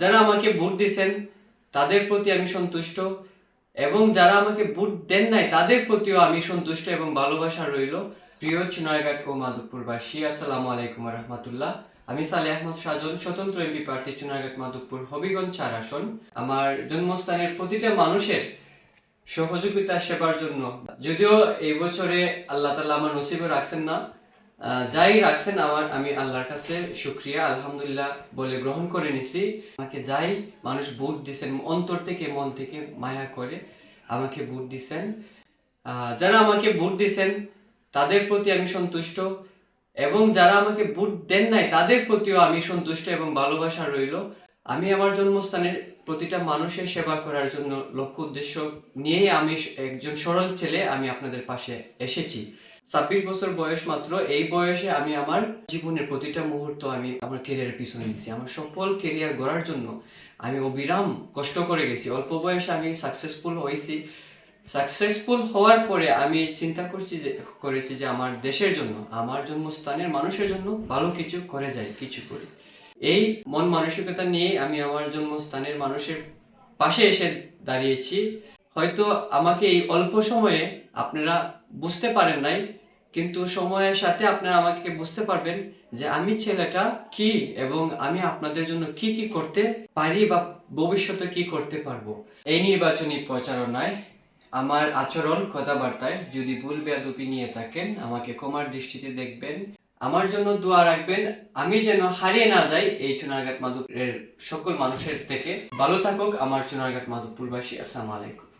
যারা আমাকে ভোট দিয়েছেন, তাদের প্রতি আমি সন্তুষ্ট এবং যারা আমাকে ভোট দেন নাই, তাদের প্রতিও আমি সন্তুষ্ট এবং ভালোবাসা রইল। প্রিয় চুনারঘাট ও মাধবপুরবাসী, আসসালামু আলাইকুম রহমতুল্লাহ। আমি সালে আহমদ সাজন, স্বতন্ত্র এমপি প্রার্থী চুনারঘাট মাধবপুর, হবিগঞ্জ চার আসন। আমার জন্মস্থানের প্রতিটা মানুষের সহযোগিতা, সেবার জন্য। যদিও এই বছরে আল্লাহ তালা আমার নসিবে রাখছেন না যাই রাখছেন আমার, আমি আল্লাহর কাছে শুক্রিয়া, আলহামদুলিল্লাহ বলে গ্রহণ করে নিছি। আমাকে যাই মানুষ ভোট দিছেন, অন্তর থেকে, মন থেকে মায়া করে আমাকে ভোট দিছেন। যারা আমাকে ভোট দিছেন, তাদের প্রতি আমি সন্তুষ্ট এবং যারা আমাকে ভোট দেন নাই, তাদের প্রতিও আমি সন্তুষ্ট এবং ভালোবাসা রইল। আমি আমার জন্মস্থানের প্রতিটা মানুষের সেবা করার জন্য লক্ষ্য উদ্দেশ্য নিয়ে আমি একজন সরল ছেলে, আমি আপনাদের পাশে এসেছি। ছাব্বিশ বছর বয়স মাত্র, এই বয়সে আমি আমার জীবনের প্রতিটা মুহূর্ত আমি আমার কেরিয়ারের পিছনে নিয়েছি আমার সফল কেরিয়ার গড়ার জন্য আমি অবিরাম কষ্ট করে গেছি। অল্প বয়সে আমি সাকসেসফুল হয়েছি। সাকসেসফুল হওয়ার পরে আমি চিন্তা করছি যে, করেছি যে আমার দেশের জন্য, আমার জন্মস্থানের মানুষের জন্য ভালো কিছু করে যায় কিছু করি। এই মন মানসিকতা নিয়ে আমি আমার জন্মস্থানের মানুষের পাশে এসে দাঁড়িয়েছি। হয়তো আমাকে এই অল্প সময়ে আপনারা বুঝতে পারেন নাই, কিন্তু সময়ের সাথে আপনারা আমাকে বুঝতে পারবেন যে আমি ছেলেটা কি এবং আমি আপনাদের জন্য কি কি করতে পারি বা ভবিষ্যতে কি করতে পারব। এই নির্বাচনী প্রচারণায় আমার আচরণ কথাবার্তায় যদি ভুল বেয়াদুপি নিয়ে থাকেন, আমাকে ক্ষমার দৃষ্টিতে দেখবেন। আমার জন্য দোয়া রাখবেন, আমি যেন হারিয়ে না যাই এই চুনারঘাট মাধবপুরের সকল মানুষের থেকে। ভালো থাকুক, আমার চুনারঘাট মাধবপুরবাসী, আসসালামু আলাইকুম।